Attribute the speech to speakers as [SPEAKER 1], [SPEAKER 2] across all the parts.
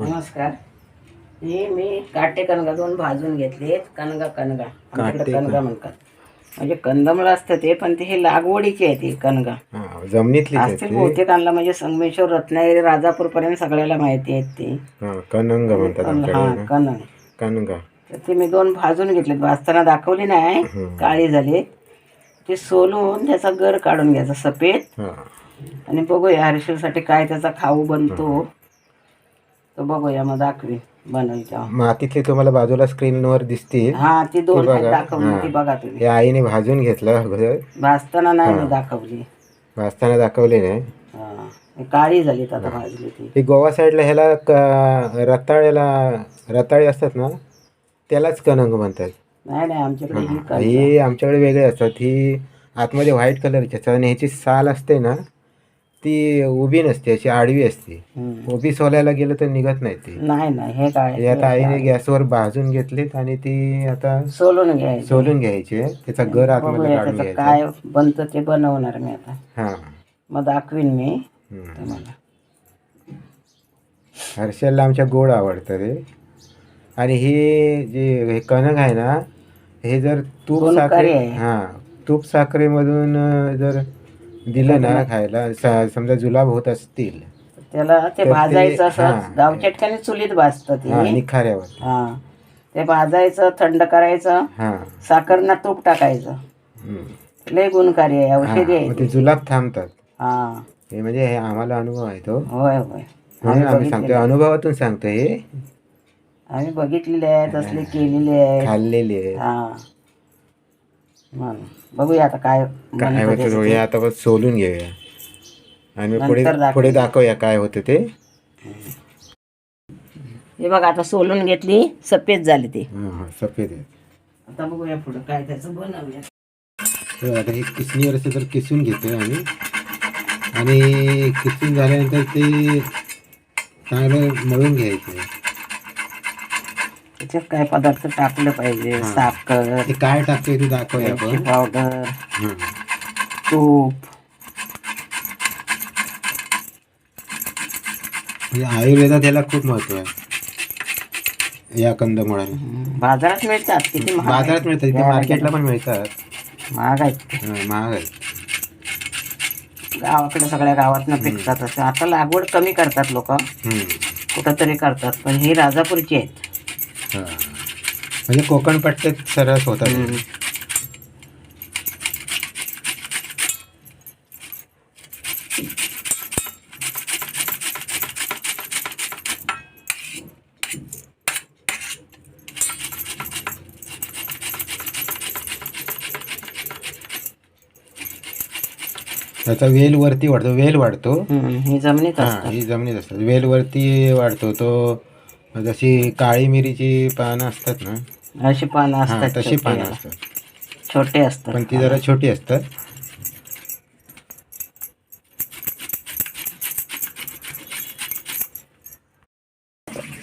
[SPEAKER 1] नमस्कार. हे मी काटे कणगा दोन भाजून घेतले कणगा कणगा. आमच्याकडे कणगा म्हणतात. म्हणजे कंदमळ असतं ते पण ते हे लागवडीचे आहे ते कणगा.
[SPEAKER 2] हा, जमिनीतलीच आहेत
[SPEAKER 1] असतील. बहुतेक आणला म्हणजे संगमेश्वर रत्नागिरी राजापूर पर्यंत सगळ्याला माहिती आहेत ते.
[SPEAKER 2] कनंग म्हणतात
[SPEAKER 1] हा कणग.
[SPEAKER 2] कनंगा
[SPEAKER 1] तर ते मी दोन भाजून घेतले भाजताना दाखवली नाही. काळी झाली. ते सोलून त्याचा गर काढून घ्यायचा सफेद.
[SPEAKER 2] हा.
[SPEAKER 1] आणि बघूया हर्षलसाठी काय त्याचा खाऊ बनतो. तो बघूया मग दाखवी
[SPEAKER 2] मातीतले तुम्हाला बाजूला स्क्रीनवर दिसतील.
[SPEAKER 1] हा ती दोन
[SPEAKER 2] बघा.
[SPEAKER 1] दाखवली. ती बघा तुम्ही.
[SPEAKER 2] हे आईने भाजून घेतलं अगोदर
[SPEAKER 1] भाजताना नाही मी दाखवली.
[SPEAKER 2] भाजताना दाखवले नाही.
[SPEAKER 1] हा. काळी झाली आता भाजली ती.
[SPEAKER 2] हे गोवा साईडला ह्याला क- रताळ्याला रताळे असतात ना त्यालाच कनंग म्हणतात.
[SPEAKER 1] नाही नाही आमच्याकडे ही. कणगा.
[SPEAKER 2] ही आमच्याकडे वेगळे असतात. ही आतमध्ये व्हाईट कलरची असतात आणि ह्याची साल असते ना ती उभी नसते अशी आडवी असते.
[SPEAKER 1] हम्म.
[SPEAKER 2] उभी सोलायला गेलं तर निघत नाही ती.
[SPEAKER 1] नाही नाही हे काय?
[SPEAKER 2] आता आईने गॅसवर भाजून घेतलीत आणि ती आता
[SPEAKER 1] सोलून घ्यायचं.
[SPEAKER 2] सोलून घ्यायची. त्याचा गर आतमध्ये
[SPEAKER 1] बघूया
[SPEAKER 2] काढून
[SPEAKER 1] त्याचं
[SPEAKER 2] घ्यायचा.
[SPEAKER 1] काय बनतं ते बनवणार मी आता.
[SPEAKER 2] हा.
[SPEAKER 1] मग दाखवीन मी.
[SPEAKER 2] हम्म.
[SPEAKER 1] तुम्हाला.
[SPEAKER 2] हर्षलला आमच्या गोड आवडतं रे. आणि हे जे हे कणक आहे ना हे जर तूप
[SPEAKER 1] गुणकारी
[SPEAKER 2] साखरे
[SPEAKER 1] आहे.
[SPEAKER 2] हा तूप साखरेमधून अं, जर दिलं ना खायला. स- समजा जुलाब होत असतील.
[SPEAKER 1] त्याला ते
[SPEAKER 2] तर ते-
[SPEAKER 1] भाजायचं असं
[SPEAKER 2] हा.
[SPEAKER 1] गावच्या ठिकाणी चुलीत भाजतं
[SPEAKER 2] हा.
[SPEAKER 1] ते
[SPEAKER 2] निखाऱ्यावर.
[SPEAKER 1] हा. ते भाजायचं थंड करायचं
[SPEAKER 2] हा.
[SPEAKER 1] साखरना तूप टाकायचं.
[SPEAKER 2] हम्म.
[SPEAKER 1] लय गुणकारी आहे
[SPEAKER 2] हा,
[SPEAKER 1] औषधी आहे
[SPEAKER 2] मग
[SPEAKER 1] ती.
[SPEAKER 2] ते जुलाब थांबतात.
[SPEAKER 1] हा.
[SPEAKER 2] हे म्हणजे हे आम्हाला अनुभव आहे तो.
[SPEAKER 1] होय होय.
[SPEAKER 2] म्हणून आम्ही सांगतो अनुभवातून सांगतो हे.
[SPEAKER 1] आम्ही बघितलेले आहेत असले केलेले आहेत.
[SPEAKER 2] खाल्लेले आहे
[SPEAKER 1] हा. बघूया आता काय
[SPEAKER 2] काय होतं
[SPEAKER 1] त्याचं.
[SPEAKER 2] तो आता बस सोलून घेऊया. आणि पुढे
[SPEAKER 1] नंतर दाखवू.
[SPEAKER 2] पुढे दाखवूया काय होतं ते.
[SPEAKER 1] हे बघा आता सोलून घेतली सफेद झाली ती.
[SPEAKER 2] हा, हा, सफेद आहे.
[SPEAKER 1] आता बघूया पुढं काय त्याचं बनवूया.
[SPEAKER 2] तर आता हे किसणीवर असं तर किसून घेतो आम्ही. आणि किसून झाल्यानंतर ते चांगलं मळून घ्यायचं
[SPEAKER 1] त्याच्यात काय पदार्थ टाकलं पाहिजे साखर
[SPEAKER 2] ते काय टाकतोय ते दाखवूया आपण.
[SPEAKER 1] पावडर. तूप.
[SPEAKER 2] म्हणजे आयुर्वेदात याला खूप महत्त्व आहे. या कंदमुळाला.
[SPEAKER 1] हम्म, बाजारात मिळतात किती महाग आहेत.
[SPEAKER 2] बाजारात मिळतात इथे मार्केटला पण मिळतात.
[SPEAKER 1] महाग आहेत.
[SPEAKER 2] हा, महाग आहे
[SPEAKER 1] गावाकडे सगळ्या गावातनं पिकतात असं. आता लागवड कमी करतात लोक.
[SPEAKER 2] हम्म.
[SPEAKER 1] कुठंतरी करतात पण ही राजापूरची आहेत.
[SPEAKER 2] म्हणजे कोकण पट्ट्यात सरस होतात. त्याचा वेल वरती वाढतो वेल वाढतो.
[SPEAKER 1] ही
[SPEAKER 2] हा ही जमिनीत असतात. वेल वरती वाढतो तो. जशी काळी मिरीची पानं असतात ना?
[SPEAKER 1] अशी पानं
[SPEAKER 2] हा
[SPEAKER 1] असतात
[SPEAKER 2] तशी
[SPEAKER 1] छोटी.
[SPEAKER 2] पानं असतात.
[SPEAKER 1] छोटे असतात.
[SPEAKER 2] पण ती जरा छोटी असतात.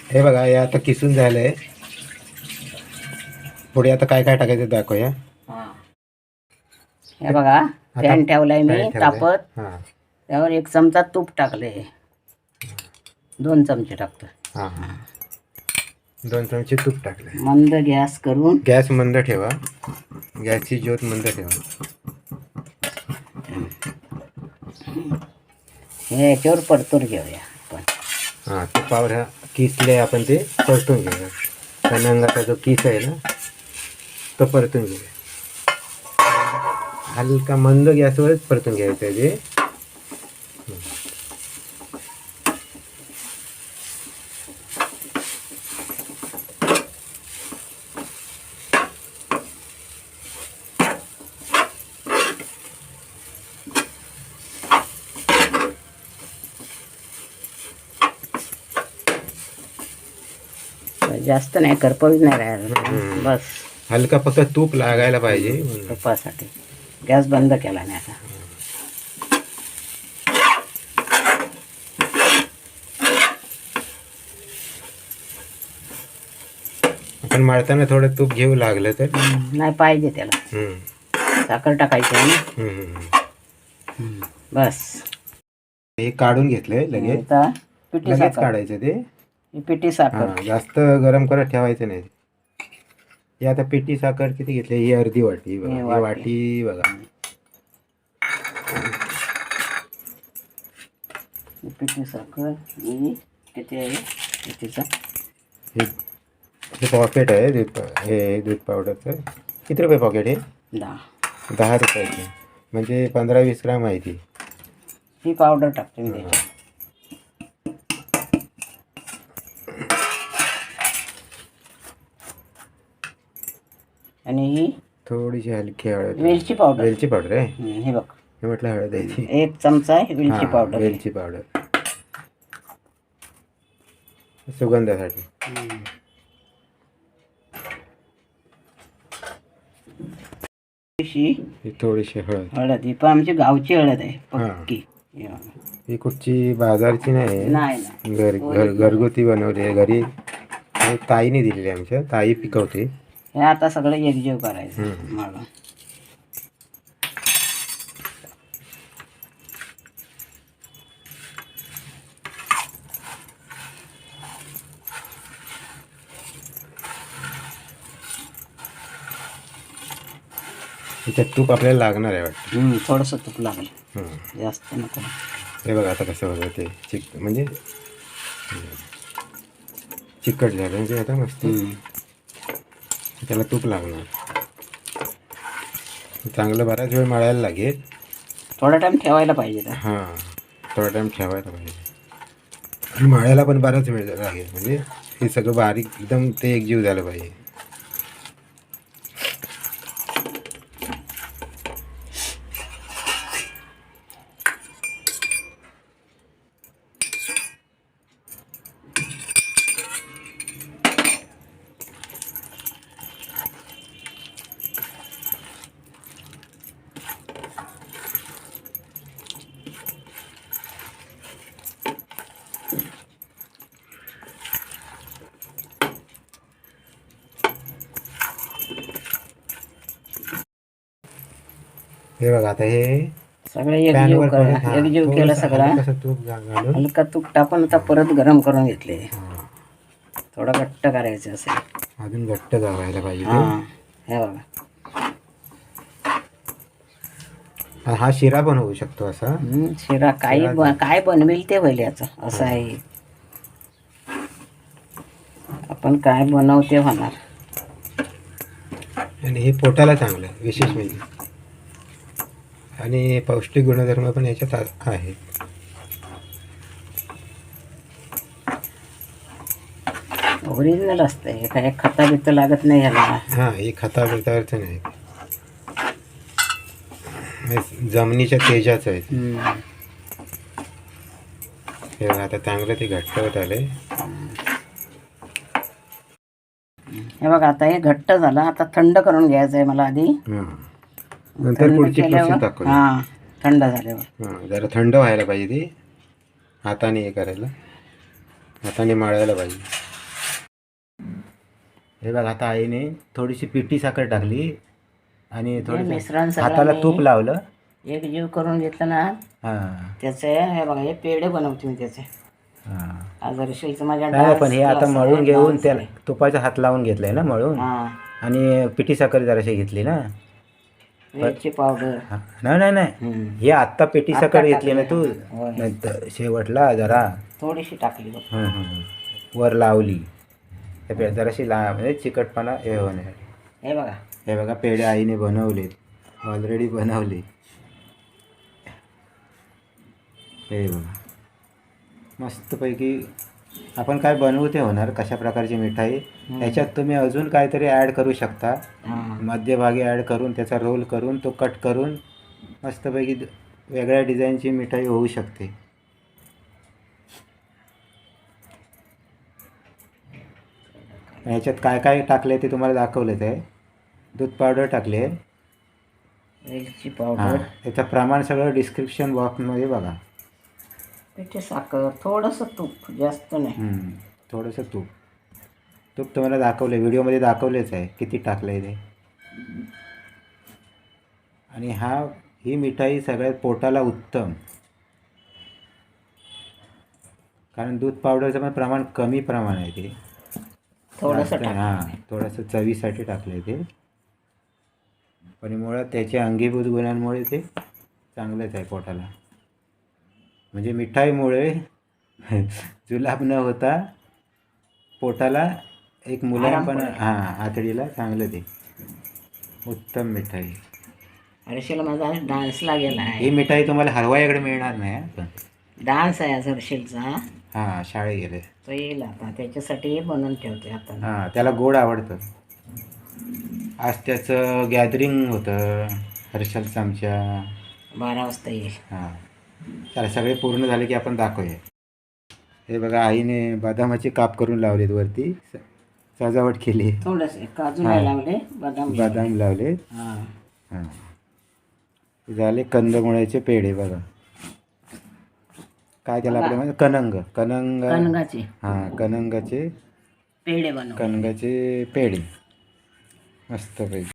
[SPEAKER 2] हे बघा हे आता किसून झालंय. पुढे आता काय काय टाकायचं ते दाखवूया.
[SPEAKER 1] हा. हे बघा पॅन ठेवलाय मी
[SPEAKER 2] ठेवलंय.
[SPEAKER 1] तापत.
[SPEAKER 2] हा.
[SPEAKER 1] त्यावर एक चमचा तूप टाकले दोन चमचे टाकतो
[SPEAKER 2] हा हा. दोन चमचे तूप टाकले.
[SPEAKER 1] मंद गॅस करून.
[SPEAKER 2] गॅस मंद ठेवा. गॅसची ज्योत मंद ठेवा.
[SPEAKER 1] हे याच्यावर परतून घेऊया आपण.
[SPEAKER 2] हा तुपावर ह्या किसले आपण ते परतून घेऊया. कनंगाचा जो किस आहे ना तो परतून घेऊया. हलका मंद गॅसवरच परतून घ्यायचं आहे ते
[SPEAKER 1] जास्त नाही करपवीत नाही राहायला बस.
[SPEAKER 2] हलका फक्त तूप लागायला पाहिजे.
[SPEAKER 1] तुपासाठी. गॅस बंद केला नाही आता.
[SPEAKER 2] आपण मळताना थोडं तूप घेऊ लागलं तर?
[SPEAKER 1] नाही पाहिजे त्याला. साखर टाकायची आहे ना. बस.
[SPEAKER 2] हे काढून घेतलंय लगेच.
[SPEAKER 1] आता पिठी
[SPEAKER 2] लगेच
[SPEAKER 1] साखर.
[SPEAKER 2] काढायचं ते.
[SPEAKER 1] ही पिठी साखर.
[SPEAKER 2] हां जास्त गरम करत ठेवायचं नाही. हे आता पिठी साखर किती घेतली? ही अर्धी वाटी बघा.
[SPEAKER 1] ही
[SPEAKER 2] ही
[SPEAKER 1] वाटी.
[SPEAKER 2] वाटी बघा.
[SPEAKER 1] ही पिठी साखर किती आहे? पिठीचा.
[SPEAKER 2] हे हे पॉकेट आहे दूध पा- हे दूध पावडरचं किती रुपये पॉकेट हे?
[SPEAKER 1] दहा.
[SPEAKER 2] दहा रुपयाचे. म्हणजे पंधरा वीस ग्राम आहे ती.
[SPEAKER 1] ही पावडर टाकते मी त्याच्यात. आणि ही
[SPEAKER 2] थोडीशी हलकी हळद
[SPEAKER 1] वेलची पावडर
[SPEAKER 2] वेलची पावडर आहे?
[SPEAKER 1] हे बघ.
[SPEAKER 2] हे म्हटलं हळद आहे
[SPEAKER 1] एक चमचा आहे वेलची पावडर
[SPEAKER 2] वेलची पावडर सुगंधासाठी.
[SPEAKER 1] थोडीशी
[SPEAKER 2] ही हळद.
[SPEAKER 1] हळद. ही पण आमची गावची हळद आहे. पक्की. हे
[SPEAKER 2] कुठची बाजारची नाही.
[SPEAKER 1] नाही नाही.
[SPEAKER 2] घर घर घरगुती बनवली आहे. घरी ताईने दिलेली आहे आमच्या. ताई पिकवते.
[SPEAKER 1] हे आता सगळं एकजीव करायचं. मला
[SPEAKER 2] त्याच्यात तूप आपल्याला लागणार आहे वाटतं
[SPEAKER 1] हम्म, थोडंसं तूप लागेल
[SPEAKER 2] हं.
[SPEAKER 1] जास्त नको
[SPEAKER 2] हे बघा आता कसं होतं ते चिक म्हणजे चिकट झालं म्हणजे आता मस्त
[SPEAKER 1] हम्म.
[SPEAKER 2] त्याला तूप लागणार. चांगलं बराच वेळ मळायला लागेल.
[SPEAKER 1] थोडा टाइम ठेवायला पाहिजे
[SPEAKER 2] हां थोडा टाईम ठेवायला पाहिजे. मळायला पण बराच वेळ लागेल म्हणजे हे सगळं बारीक एकदम ते एकजीव झालं पाहिजे. हे बघा आता हे
[SPEAKER 1] सगळं एकजीव
[SPEAKER 2] पॅनवर
[SPEAKER 1] कर
[SPEAKER 2] परत- हां,
[SPEAKER 1] एकजीव
[SPEAKER 2] थोडंसं
[SPEAKER 1] केला सगळा
[SPEAKER 2] हलकं कसं तूप घा- घालून
[SPEAKER 1] हलका तूप टाकून आता परत गरम करून घेतले.
[SPEAKER 2] हां.
[SPEAKER 1] थोडं घट्ट करायचं असेल.
[SPEAKER 2] अजून घट्ट जावायला पाहिजे.
[SPEAKER 1] हा
[SPEAKER 2] ते.
[SPEAKER 1] हे बघा.
[SPEAKER 2] आणि हा शिरा पण होऊ शकतो असा.
[SPEAKER 1] शिरा काही ब- काय बनवेल ते होईल याचं असं आहे. आपण काय बनवते होणार?
[SPEAKER 2] आणि हे पोटाला चांगलं आहे, विशेष म्हणजे. आणि पौष्टिक गुणधर्म पण याच्यात आहेत.
[SPEAKER 1] ओरिजिनल असतं. हे काय खता बित्त लागत नाही ह्याला.
[SPEAKER 2] हां हे खता बितावरचं नाही. जमिनीच्या तेजाचं आहे. हे आता चांगलं ते घट्ट होत आले
[SPEAKER 1] हे बघा आता हे घट्ट झालं. आता थंड करून घ्यायचं आहे मला आधी.
[SPEAKER 2] नंतर
[SPEAKER 1] थंड
[SPEAKER 2] पुढची
[SPEAKER 1] केल्यावर-
[SPEAKER 2] प्रोसेस दाखवली.
[SPEAKER 1] हा थंड झाल्यावर.
[SPEAKER 2] हां जरा थंड व्हायला पाहिजे. ती हाताने हे करायला. हाताने मळायला पाहिजे. हे बघ आता आईने थोडीशी पिठी साखर टाकली आणि
[SPEAKER 1] हे मिश्रण
[SPEAKER 2] थोडं
[SPEAKER 1] सगळं
[SPEAKER 2] हाताला
[SPEAKER 1] मी-
[SPEAKER 2] तूप लावलं.
[SPEAKER 1] एक जीव करून घेतलं ना
[SPEAKER 2] हां.
[SPEAKER 1] त्याचे हे बघा हे पेढे बनवते मी त्याचे.
[SPEAKER 2] हां.
[SPEAKER 1] माझ्या
[SPEAKER 2] नाही पण हे आता मळून घेऊन त्याला. तुपाचा हात लावून घेतलाय ना मळून.
[SPEAKER 1] हा.
[SPEAKER 2] आणि पिठी साखर जराशी घेतली ना.
[SPEAKER 1] पावडर.
[SPEAKER 2] नाही नाही नाही. हे आत्ता पेटी साखर घेतली ना. तू. नंतर शेवटला जरा.
[SPEAKER 1] थोडीशी टाकली बघ.
[SPEAKER 2] हं, हं, हं. वर लावली. पे- जराशी ला म्हणजे चिकटपणा हे होण्यासाठी.
[SPEAKER 1] हे बघा.
[SPEAKER 2] हे बघा पेढे आईने बनवलेत. ऑलरेडी बनवले हे बघा. मस्तपैकी आपण काय बनवू ते होणार कशा प्रकारची मिठाई ह्याच्यात तुम्ही अजून काहीतरी ॲड करू शकता. मध्यभागी ॲड करून त्याचा रोल करून तो कट करून मस्तपैकी वेगळ्या डिझाईनची मिठाई होऊ शकते. ह्याच्यात काय काय टाकले ते तुम्हाला दाखवलेच आहे. दूध पावडर टाकले.
[SPEAKER 1] वेलची पावडर
[SPEAKER 2] त्याचं प्रमाण सगळं डिस्क्रिप्शन बॉक्समध्ये बघा.
[SPEAKER 1] पिठी साखर थोडंसं तूप जास्त नाही.
[SPEAKER 2] हम्म, थोडंसं तूप. तूप तुम्हाला दाखवलं व्हिडिओमध्ये दाखवलेच आहे किती टाकलं आहे ते. आणि हा ही मिठाई सगळ्यात पोटाला उत्तम. कारण दूध पावडरचं पण प्रमाण कमी प्रमाण आहे ते.
[SPEAKER 1] थोडंसं
[SPEAKER 2] जास्त-
[SPEAKER 1] टाक.
[SPEAKER 2] हां थोडंसं चवीसाठी टाकलं आहे ते. पण मुळात त्याच्या अंगीभूत गुणांमुळे ते चांगलंच आहे पोटाला. म्हणजे मिठाईमुळे जुलाब न होता पोटाला एक मुलांपण. हां आतडीला चांगलं ते. उत्तम मिठाई.
[SPEAKER 1] हर्षल माझा डान्सला गेला आहे.
[SPEAKER 2] ही मिठाई तुम्हाला हलवाईकडे मिळणार नाही हां पण.
[SPEAKER 1] डान्स आहे आज हर्षलचा
[SPEAKER 2] हां? शाळे गेले.
[SPEAKER 1] तो येईल आता त्याच्यासाठी बनवून ठेवते आता.
[SPEAKER 2] हां त्याला गोड आवडतं. आज त्याचं गॅदरिंग होतं हर्षलचं आमच्या.
[SPEAKER 1] बारा वाजता येईल.
[SPEAKER 2] हां. चला सगळे पूर्ण झाले की आपण दाखवूया. हे बघा आईने बदामाचे काप करून लावलेत वरती. स- सजावट केली.
[SPEAKER 1] थोडंसे काजू
[SPEAKER 2] हा.
[SPEAKER 1] नाही लावले बदाम
[SPEAKER 2] बदाम लावले.
[SPEAKER 1] हां.
[SPEAKER 2] हां. हे झाले कंदमुळ्याचे पेढे बघा. काय त्याला आपल्या म्हणजे कनंग. कनंग
[SPEAKER 1] कणगाचे
[SPEAKER 2] हां कनंगाचे
[SPEAKER 1] पेढे बनव
[SPEAKER 2] कनंगाचे पेढे. मस्तपैकी.